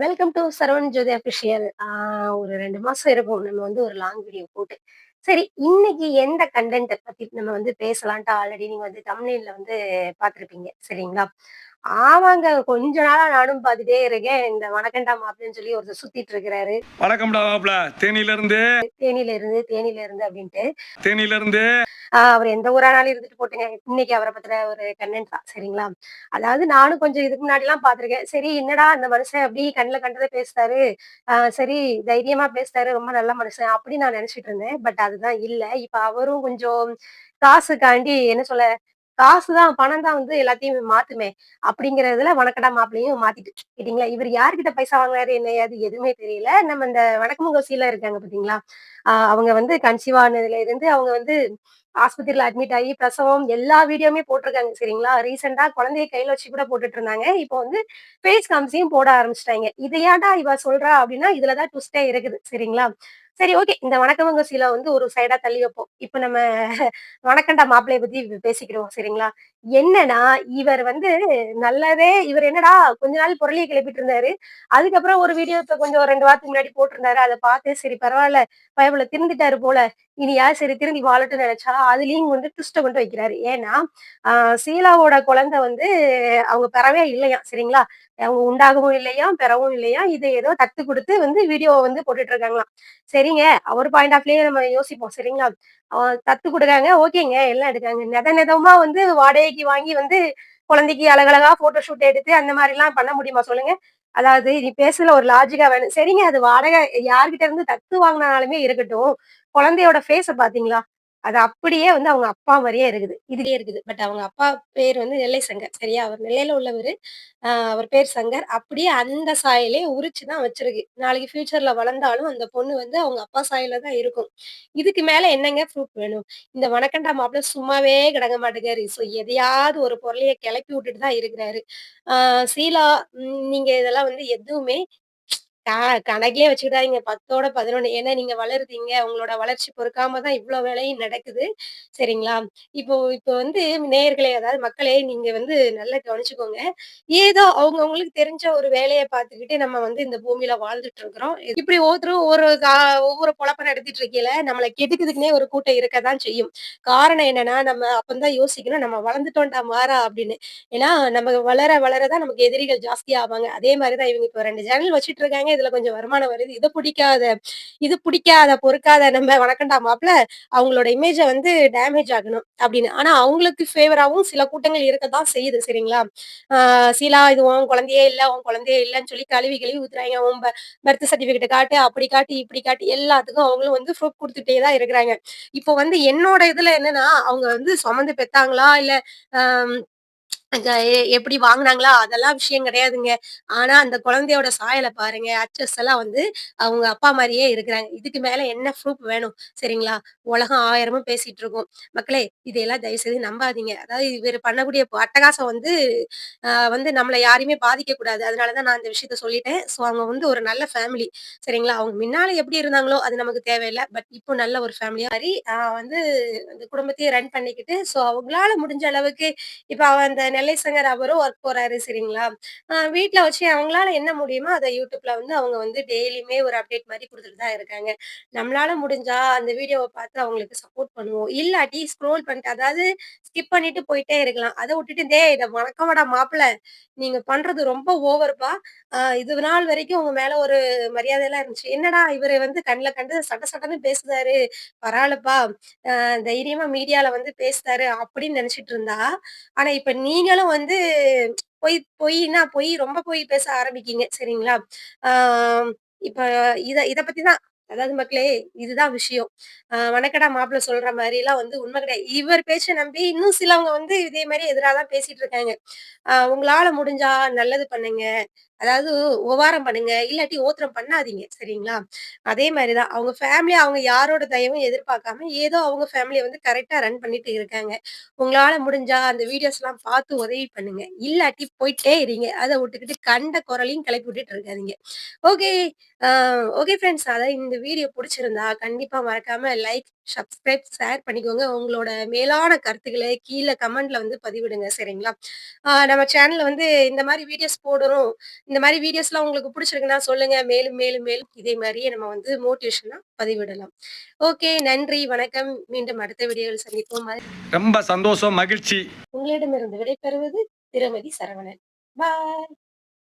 Welcome to Saravan Jothi official. ஒரு ரெண்டு மாசம் இருக்கும். நம்ம வந்து ஒரு லாங் வீடியோ போட்டு. சரி, இன்னைக்கு எந்த கண்டென்ட்டை பத்தி நம்ம வந்து பேசலான்ட்டு ஆல்ரெடி நீங்க வந்து தமிழ்ல வந்து பார்த்திருப்பீங்க. சரிங்களா? ஆமாங்க. கொஞ்ச நாளா நானும் பார்த்துட்டே இருக்கேன். இந்த வணக்கம்டா மாப்ளன்னு சொல்லி ஒருத்தர் சுத்திட்டு இருக்கிறாரு. வணக்கம்டா தேனியிலிருந்து தேனியில இருந்து தேனியில இருந்து அப்படின்ட்டு. தேனியிலிருந்து ஆ அவர் எந்த ஊரானாலும் இருந்துட்டு போட்டுங்க. இன்னைக்கு அவர பத்தின ஒரு கன்டென்ட் தான். சரிங்களா? அதாவது நானும் கொஞ்சம் இதுக்கு முன்னாடிலாம் பார்த்துருக்கேன். சரி என்னடா இந்த மனுஷன் அப்படி கண்ல கண்டத பேசுறாரு. சரி தைரியமா பேசுறாரு. ரொம்ப நல்ல மனுஷன் அப்படின்னு நான் நெனச்சுட்டு இருந்தேன். பட் அதுதான் இல்ல. இப்ப அவரும் கொஞ்சம் காசுக்காண்டி என்ன சொல்ல, காசு தான் பணம் தான் வந்து எல்லாத்தையும் மாத்துமே. அப்படிங்கறதுல வணக்கடா மாப்பிளையும் மாத்திட்டு. கேட்டீங்களா? இவர் யார்கிட்ட பைசா வாங்குனாரு, என்ன அது எதுவுமே தெரியல. நம்ம இந்த வணக்கமுங்க இருக்காங்க பாத்தீங்களா ஆஹ் அவங்க வந்து கன்சீவ் ஆனதுல இருந்து அவங்க வந்து ஆஸ்பத்திரியில அட்மிட் ஆகி பிரசவம் எல்லா வீடியோவுமே போட்டிருக்காங்க. சரிங்களா? ரீசென்ட்டா குழந்தைய கையில வச்சு கூட போட்டுட்டு இருந்தாங்க. இப்போ வந்து ஃபேஸ் காம்சியும் போட ஆரம்பிச்சுட்டாங்க. இத ஏன்டா இவ சொல்றா அப்படின்னா, இதுல தான் இருக்குது. சரிங்களா? சரி ஓகே. இந்த வணக்கமங்க சீலா வந்து ஒரு சைடா தள்ளி வைப்போம். இப்ப நம்ம வணக்கண்டா மாப்பிள்ளைய பத்தி பேசிக்கிடுவோம். சரிங்களா? என்னன்னா, இவர் வந்து நல்லதே இவர் என்னடா கொஞ்ச நாள் புரளிய கிளப்பிட்டு இருந்தாரு. அதுக்கப்புறம் ஒரு வீடியோ இப்ப கொஞ்சம் ரெண்டு வாரத்துக்கு முன்னாடி போட்டிருந்தாரு. அதை பார்த்து சரி பரவாயில்ல பயபுள்ள திருந்திட்டாரு போல. இனியா சரி திருந்தி வாழட்டும் நினைச்சா அதுலயும் வந்து ட்விஸ்ட்ட கொண்டு வைக்கிறாரு. ஏன்னா, சீலாவோட குழந்தை வந்து அவங்க பெறவே இல்லையா சரிங்களா? அவங்க உண்டாகவும் இல்லையா பெறவும் இல்லையா இத ஏதோ தத்து குடுத்து வந்து வீடியோ வந்து போட்டுட்டு இருக்காங்களாம். சரி சரிங்க. அவர் பாயிண்ட் ஆஃப்லயே நம்ம யோசிப்போம். சரிங்களா? தத்து குடுக்குறாங்க. ஓகேங்க. எல்லாம் எடுக்காங்க. நெத நெதமா வந்து வாடகைக்கு வாங்கி வந்து குழந்தைக்கு அழகழகா போட்டோ ஷூட் எடுத்து அந்த மாரிலாம் பண்ண முடியுமா சொல்லுங்க? அதாவது நீ பேசுறதுல ஒரு லாஜிக்கா வேணும். சரிங்க அது வாடகை யார்கிட்ட இருந்து தத்து வாங்கினாலுமே இருக்கட்டும். குழந்தையோட ஃபேஸ பாத்தீங்களா அது அப்படியே வந்து அவங்க அப்பா மாதிரியே இருக்குது. இதுலயே இருக்குது. பட் அவங்க அப்பா பேர் வந்து நெல்லை சங்கர். சரியா? அவர் நெல்லையில உள்ளவர் அவர் பேர் சங்கர். அப்படியே அந்த சாயலே உரிச்சு தான் வச்சிருக்கு. நாளைக்கு ஃபியூச்சர்ல வளர்ந்தாலும் அந்த பொண்ணு வந்து அவங்க அப்பா சாயல்ல தான் இருக்கும். இதுக்கு மேல என்னங்க ப்ரூஃப் வேணும்? இந்த வணக்கண்டா மாப்பிள சும்மாவே கிடக்க மாட்டேங்காரு. ஸோ எதையாவது ஒரு பொருளைய கிளப்பி விட்டுட்டு தான் இருக்கிறாரு. சீலா நீங்க இதெல்லாம் வந்து எதுவுமே கணக்கே வச்சுக்கிட்டாங்க பத்தோட பதினொன்று ஏன்னா நீங்க வளருதீங்க. உங்களோட வளர்ச்சி பொறுக்காம தான் இவ்வளோ வேலையும் நடக்குது. சரிங்களா? இப்போ இப்போ வந்து நேயர்களே அதாவது மக்களே நீங்க வந்து நல்லா கவனிச்சுக்கோங்க. ஏதோ அவங்க அவங்களுக்கு தெரிஞ்ச ஒரு வேலையை பார்த்துக்கிட்டு நம்ம வந்து இந்த பூமியில வாழ்ந்துட்டு இருக்கிறோம். இப்படி ஒவ்வொருத்தரும் ஒவ்வொரு கா ஒவ்வொரு பொழப்ப நடத்திட்டு இருக்கையில, நம்மளை கெடுக்குதுக்குன்னே ஒரு கூட்டம் இருக்க தான் செய்யும். காரணம் என்னன்னா, நம்ம அப்பந்தான் யோசிக்கணும் நம்ம வளர்ந்துட்டோம்டா மாறா அப்படின்னு. ஏன்னா நம்ம வளர வளர தான் நமக்கு எதிரிகள் ஜாஸ்தி ஆவாங்க. அதே மாதிரிதான் தான் இவங்க இப்போ ரெண்டு சேனல் வச்சுட்டு இருக்காங்க. இதுல கொஞ்சம் வருமானம் வருது. இதை பிடிக்காத இது பிடிக்காத, பொறுக்காத நம்ம வணக்கம்டா மாப்ள அவங்களோட இமேஜ வந்து டேமேஜ் ஆகணும் அப்படின்னு. ஆனா அவங்களுக்கு ஃபேவராவும் சில கூட்டங்கள் இருக்கத்தான் செய்யுது. சரிங்களா? ஆ இது உன் குழந்தையே இல்லை உன் குழந்தையே இல்லைன்னு சொல்லி கழுவி கழுவி ஊத்துறாங்க உன் பர்த் சர்டிபிகேட் காட்டு, அப்படி காட்டு, இப்படி காட்டு எல்லாத்துக்கும் அவங்களும் வந்து ப்ரூஃப் கொடுத்துட்டே தான் இருக்கிறாங்க. இப்போ வந்து என்னோட இதுல என்னன்னா, அவங்க வந்து சுமந்து பெத்தாங்களா? இல்ல ஆஹ் எப்படி வாங்குனாங்களா? அதெல்லாம் விஷயம் கிடையாதுங்க. ஆனா அந்த குழந்தையோட சாயலை பாருங்க. அச்சஸ் எல்லாம் வந்து அவங்க அப்பா மாதிரியே இருக்கிறாங்க. இதுக்கு மேல என்ன ப்ரூஃப் வேணும்? சரிங்களா? உலகம் ஆயிரமும் பேசிட்டு இருக்கும். மக்களே இதையெல்லாம் தயவு செய்து நம்பாதீங்க. அதாவது இவர் பண்ணக்கூடிய அட்டகாசம் வந்து வந்து நம்மளை யாரையுமே பாதிக்க கூடாது அதனாலதான் நான் இந்த விஷயத்த சொல்லிட்டேன். ஸோ அவங்க வந்து ஒரு நல்ல ஃபேமிலி. சரிங்களா? அவங்க முன்னால எப்படி இருந்தாங்களோ அது நமக்கு தேவையில்ல. பட் இப்போ நல்ல ஒரு ஃபேமிலியா மாதிரி வந்து அந்த குடும்பத்தையே ரன் பண்ணிக்கிட்டு, ஸோ அவங்களால முடிஞ்ச அளவுக்கு இப்போ அவ அந்த நெல்லை சங்கர் அவரும் ஒர்க் போறாரு. சரிங்களா? அ வச்சு அவங்களால என்ன முடியுமோ அதை யூடியூப்ல வந்து அவங்க வந்து டெய்லியுமே ஒரு அப்டேட் மாதிரி கொடுத்துட்டு தான் இருக்காங்க. நம்மளால முடிஞ்சா அந்த வீடியோவை பார்த்து அவங்களுக்கு சப்போர்ட் பண்ணுவோம். இல்லாட்டி ஸ்க்ரோல் பண்ணிட்டு அதாவது ஸ்கிப் பண்ணிட்டு போயிட்டே இருக்கலாம். அதை விட்டுட்டு டேய் இதை வணக்கமாடா மாப்பிள நீங்க பண்றது ரொம்ப ஓவர்ப்பா. இது நாள் வரைக்கும் உங்க மேல ஒரு மரியாதையெல்லாம் இருந்துச்சு. என்னடா இவரு வந்து கண்ணில் கண்டு சட்ட சடன்னு பேசுதாரு பரவாயில்லப்பா தைரியமா மீடியால வந்து பேசுதாரு அப்படின்னு நினைச்சிட்டு இருந்தா, ஆனா இப்ப நீங்களும் வந்து பொய் பொய்னா பொய் ரொம்ப பொய் பேச ஆரம்பிக்கீங்க. சரிங்களா? ஆஹ் இப்ப இத இத பத்தி தான் அதாவது மக்களே இதுதான் விஷயம். வணக்கடா மாப்பிள்ள சொல்ற மாதிரி எல்லாம் வந்து உண்மை கிடையாது. இவர் பேச்ச நம்பி இன்னும் சிலவங்க வந்து இதே மாதிரி எதிரா தான் பேசிட்டு இருக்காங்க. ஆஹ் உங்களால முடிஞ்சா நல்லது பண்ணுங்க. அதாவது உபகாரம் பண்ணுங்க. இல்லாட்டி ஓத்திரம் பண்ணாதீங்க. சரிங்களா? அதே மாதிரிதான் அவங்க ஃபேமிலி அவங்க யாரோட தயவும் எதிர்பார்க்காம ஏதோ அவங்க ஃபேமிலியை வந்து கரெக்டா ரன் பண்ணிட்டு இருக்காங்க. உங்களால முடிஞ்சா அந்த வீடியோஸ் எல்லாம் பார்த்து உதவி பண்ணுங்க. இல்லாட்டி போயிட்டே இருங்க. அத விட்டுக்கிட்டு கண்ட குரலையும் கிளப்பி விட்டுட்டு இருக்காதீங்க. ஓகே. Okay friends. அதான் இந்த இந்த வீடியோ புடிச்சிருந்தா கண்டிப்பா மறக்காம லைக், சப்ஸ்கிரைப், ஷேர் பண்ணிக்கோங்க. உங்களோட மேலான கருத்துக்கள கீழ கமெண்ட்ல வந்து பதிவிடுங்க சரிங்களா? நம்ம சேனல்ல வந்து இந்த மாரி வீடியோஸ் போடணும். இந்த மாரி வீடியோஸ்லாம் உங்களுக்கு புடிச்சிருக்குன்னா சொல்லுங்க. மேலும், மேலும், மேலும் இதே மாரியே நம்ம வந்து மோட்டிவேஷனா பதிவிடலாம். ஓகே. நன்றி, வணக்கம். மீண்டும் அடுத்த வீடியோவில் சந்திப்போம். ரொம்ப சந்தோஷம் மகிழ்ச்சி உங்களிடமிருந்து விடைபெறுவது திருமதி சரவணன். பாய்.